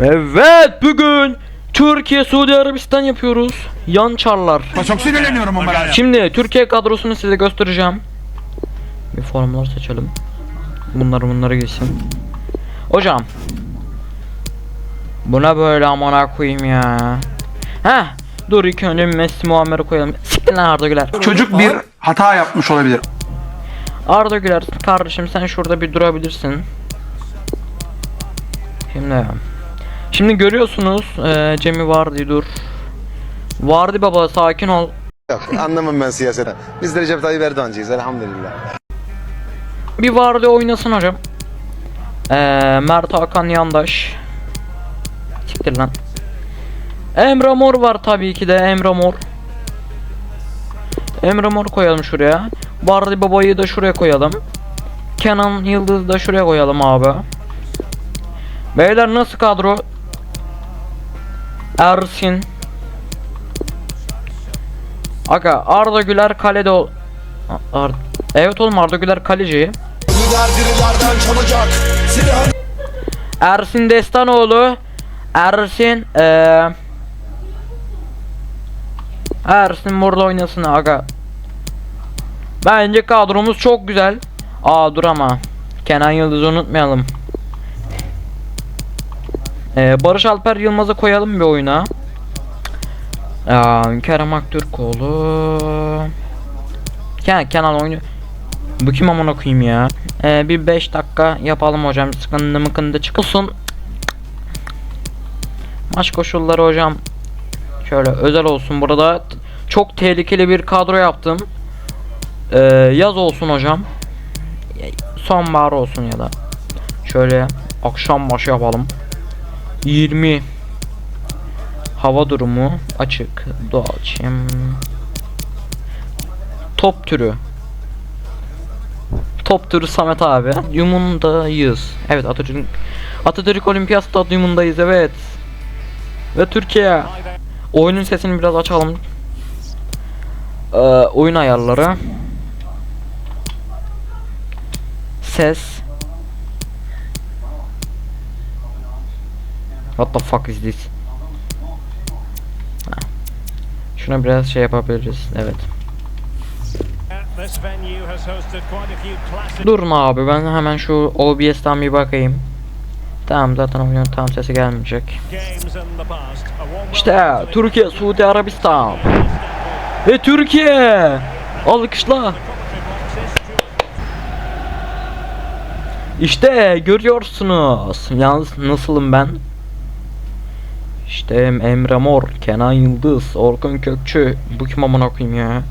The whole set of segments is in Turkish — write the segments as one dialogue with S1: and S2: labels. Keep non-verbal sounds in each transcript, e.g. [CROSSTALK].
S1: Evet bugün Türkiye Suudi Arabistan yapıyoruz. Yan çarlar.
S2: Çok sinirleniyorum ama.
S1: Şimdi Türkiye kadrosunu size göstereceğim. Bir formlar seçelim. Bunları bunları gitsin. Hocam. Buna böyle amına koyayım ya. Heh. Dur ilk önce Messi Muammer'i koyalım. Siktir lan Arda Güler.
S2: Çocuk bir hata yapmış olabilir.
S1: Arda Güler kardeşim sen şurada bir durabilirsin. Şimdi Şimdi görüyorsunuz eee Cem'i Vardy dur. Vardy baba sakin ol.
S3: Yok anlamam ben siyasetten. Biz de Recep Tayyip Erdoğancıyız elhamdülillah.
S1: Bir Vardy oynasın hocam. Eee Mert Hakan Yandaş. Siktir lan. Emre Mor var tabii ki de Emre Mor. Emre Mor koyalım şuraya. Vardy babayı da şuraya koyalım. Kenan Yıldız da şuraya koyalım abi. Beyler nasıl kadro? Ersin. Aga Arda Güler kalede ol. Ar evet oğlum Arda Güler kaleci. Ersin Destanoğlu. Ersin eee Ersin burada oynasın aga. Bence kadromuz çok güzel. Aa dur ama. Kenan Yıldız'ı unutmayalım. Ee, Barış Alper Yılmaz'ı koyalım bir oyuna. Aa, Kerem Aktürkoğlu. Ken Kenan oyunu. Bu kim amına koyayım ya? Ee, bir 5 dakika yapalım hocam. Sıkıntı mıkıntı çıkılsın. Maç koşulları hocam. Şöyle özel olsun burada. Çok tehlikeli bir kadro yaptım. Ee, yaz olsun hocam. Sonbahar olsun ya da. Şöyle akşam başı yapalım. 20 Hava durumu açık. Doğal çim. Top türü. Top türü Samet abi. Yumundayız. Evet Atatürk Atatürk Olimpiyat Stadyumundayız evet. Ve Türkiye. Oyunun sesini biraz açalım. Ee, oyun ayarları. Ses. What the fuck is this? Ha. Şuna biraz şey yapabiliriz. Evet.
S4: This venue has hosted quite a few classic
S1: Durun abi ben hemen şu OBS'ten bir bakayım. Tamam zaten oyunun tam sesi gelmeyecek. İşte Türkiye, Suudi Arabistan ve Türkiye. Alkışla. İşte görüyorsunuz. Yalnız nasılım ben? İşte Emre Mor, Kenan Yıldız, Orkun Kökçü. Bu kim amına koyayım ya?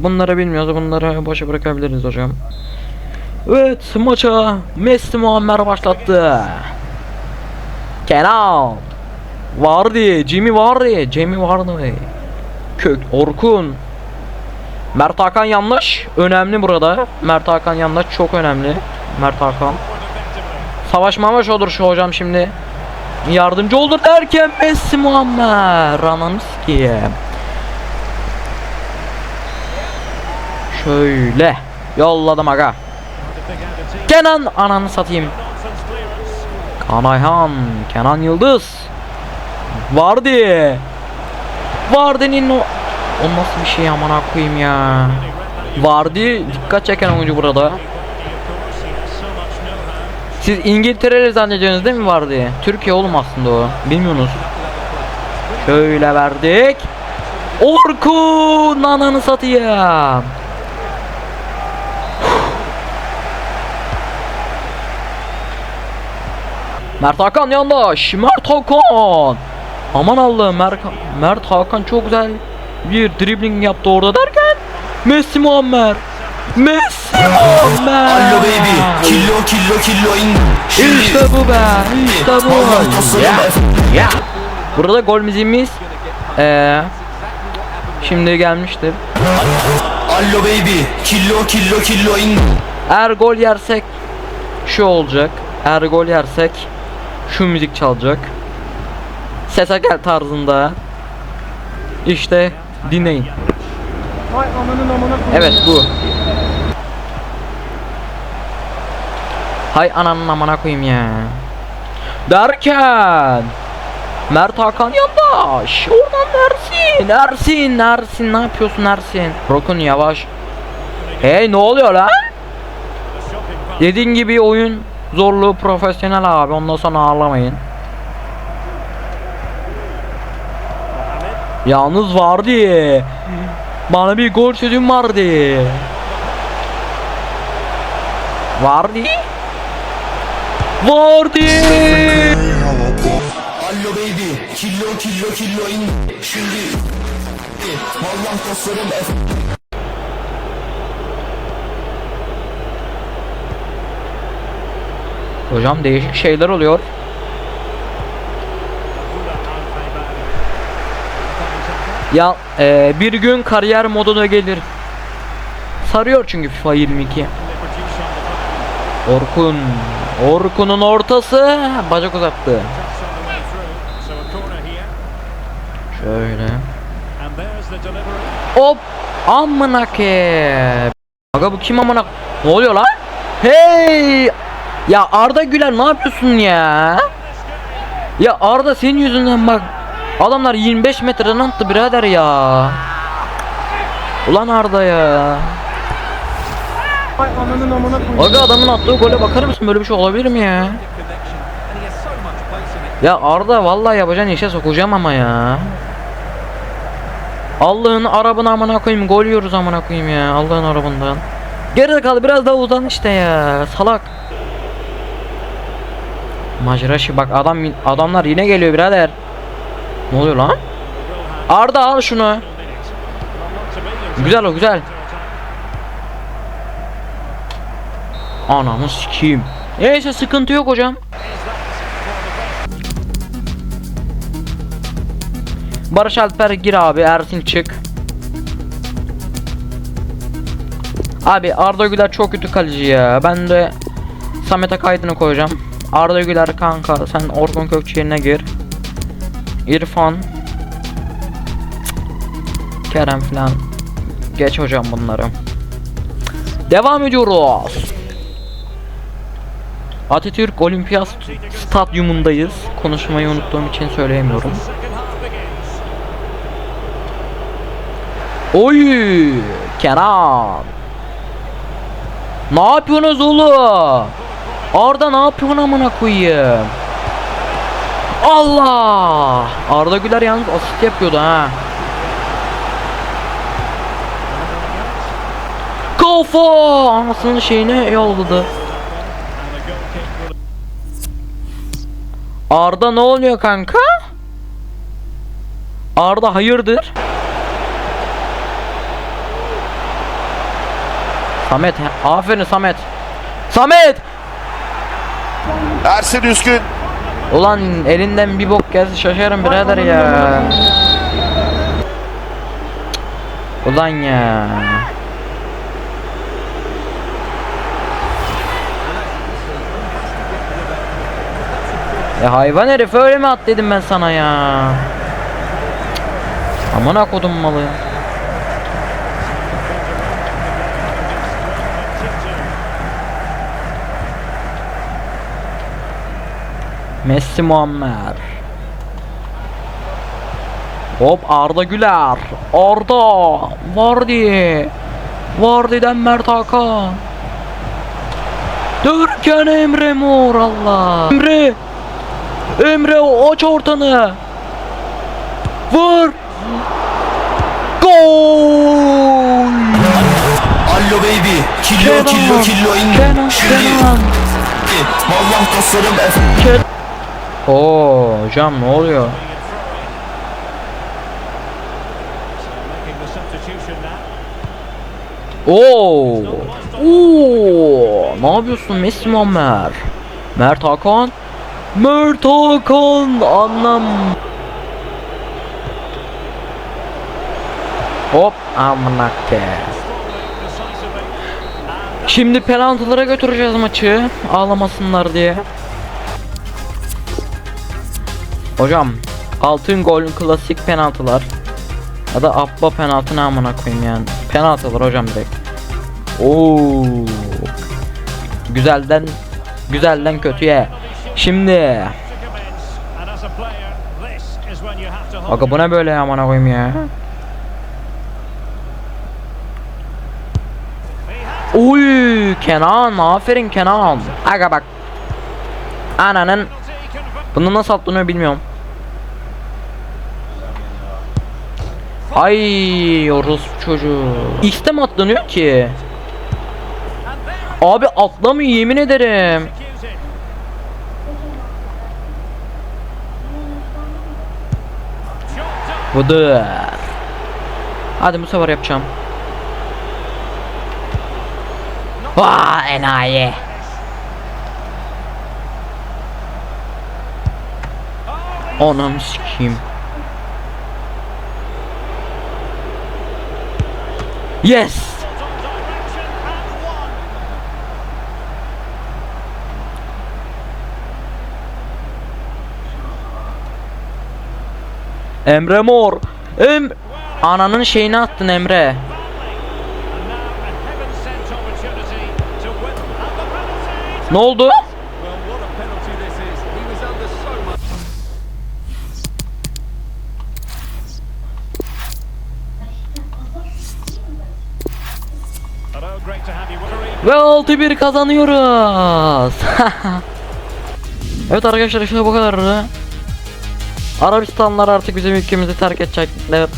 S1: Bunları bilmiyoruz. Bunları boşa bırakabiliriz hocam. Evet maça Messi Muammer başlattı. Kenan. Vardy, Jimmy Vardy, Jimmy Vardy. Kök, Orkun. Mert Hakan yanlış. Önemli burada. Mert Hakan yanlış çok önemli. Mert Hakan. Savaş mavaş olur şu hocam şimdi. Yardımcı olur derken Messi Muammer. Ananı sikeyim. Şöyle. Yolladım aga. Kenan ananı satayım. Kaan Ayhan, Kenan Yıldız. Vardy. Vardy'nin o... O nasıl bir şey amına koyayım ya. Vardy dikkat çeken oyuncu burada. Siz İngiltere'li zannediyorsunuz değil mi Vardy? Türkiye oğlum aslında o. Bilmiyorsunuz. Şöyle verdik. Orkun ananı satayım. Mert Hakan yandaş. Mert Hakan. Aman Allah'ım Mert, Mert Hakan çok güzel bir dribbling yaptı orada derken Messi Muammer. Messi.
S5: Allo baby, kilo kilo kilo in.
S1: İşte bu be. İşte bu. Ya. Ya. Burada gol müziğimiz eee şimdi gelmiştir.
S5: Allo baby, kilo kilo kilo in.
S1: Eğer gol yersek şu olacak. Eğer gol yersek şu müzik çalacak. Sese gel tarzında. İşte dinleyin. Evet bu. Hay ananın amına koyayım ya. Derken Mert Hakan Yandaş. Oradan Ersin Ersin Ersin. Ne yapıyorsun Ersin? Rokun yavaş. Hey ne oluyor lan? Dediğin gibi oyun zorluğu profesyonel abi. Ondan sonra ağlamayın Yalnız vardı Bana bir gol sözüm vardı Vardı Vardı.
S5: Allo baby Killo killo killo in. Şimdi Vallahi dostlarım F
S1: Hocam değişik şeyler oluyor. Ya e, bir gün kariyer moduna gelir. Sarıyor çünkü FIFA 22 Orkun Orkun'un ortası bacak uzattı Şöyle Hop amına ke. Aga bu kim amına? Ne oluyor lan? Hey! Ya Arda Güler ne yapıyorsun ya? Ya Arda senin yüzünden bak. Adamlar 25 metreden attı birader ya. Ulan Arda ya. Aga adamın attığı gole bakar mısın? Böyle bir şey olabilir mi ya? Ya Arda vallahi yapacağın işe sokacağım ama ya. Allah'ın arabına amına koyayım gol yiyoruz amına koyayım ya Allah'ın arabandan. Geride kal biraz daha uzan işte ya salak. Majraşı bak adam adamlar yine geliyor birader. Ne oluyor lan? Arda al şunu. Güzel o güzel. Anamı sikeyim. Neyse sıkıntı yok hocam. Barış Alper gir abi Ersin çık. Abi Arda Güler çok kötü kaleci ya. Ben de Samet Akaydın'ı koyacağım. Arda Güler kanka sen Orkun Kökçü yerine gir. İrfan Kerem falan Geç hocam bunları Devam ediyoruz Atatürk Olimpiyat Stadyumundayız. Konuşmayı unuttuğum için söyleyemiyorum. Oy Kenan Ne yapıyorsunuz oğlum? Arda ne yapıyorsun amına koyayım? Allah! Arda Güler yalnız asist yapıyordu ha. Kafa! Anasının şeyine yolladı Arda ne oluyor kanka? Arda hayırdır? Samet aferin Samet Samet
S3: Ersin Üskün.
S1: Ulan elinden bir bok gelse şaşarım birader ya Ulan ya Ya hayvan herif öyle mi at dedim ben sana ya? Cık. Amına kodum malı. Messi Muammer. Hop Arda Güler. Arda Vardy Vardy'den Mert Hakan. Dörken Emre Mor Allah. Emre Emre aç ortanı Vur Gol
S5: Allo baby Killo killo killo in
S1: Kenan Kenan
S5: Vallahi dostlarım F
S1: Oo hocam ne oluyor? Oo. Oo. Ne yapıyorsun Messi Muammer? Mert Hakan. Mert Hakan anlam. Hop amına. Şimdi penaltılara götüreceğiz maçı. Ağlamasınlar diye. Hocam altın gol klasik penaltılar. Ya da abba penaltı ne amına koyayım yani. Penaltılar hocam direkt. Oo. Güzelden güzelden kötüye. Şimdi Aga bu ne böyle ya amına koyayım ya. Uy Kenan aferin Kenan. Aga bak. Ananın bunu nasıl atlanıyor bilmiyorum. Ay orospu çocuğu. X'te mi atlanıyor ki? Abi atlamıyor yemin ederim. Budur. Hadi bu sefer yapacağım. Vaa enayi. Anam sikeyim. Yes. Emre Mor. Em Ananın şeyini attın Emre. Ne oldu? Ve 6-1 kazanıyoruz. [LAUGHS] evet arkadaşlar işte bu kadar. Arabistanlar artık bizim ülkemizi terk edecekler.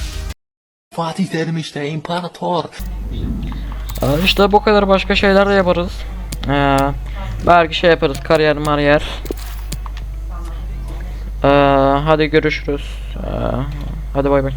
S5: Fatih Terim işte imparator.
S1: Ee, İşte bu kadar başka şeyler de yaparız. Ee, belki şey yaparız kariyer mariyer. Ee, hadi görüşürüz. Ee, hadi bay bay.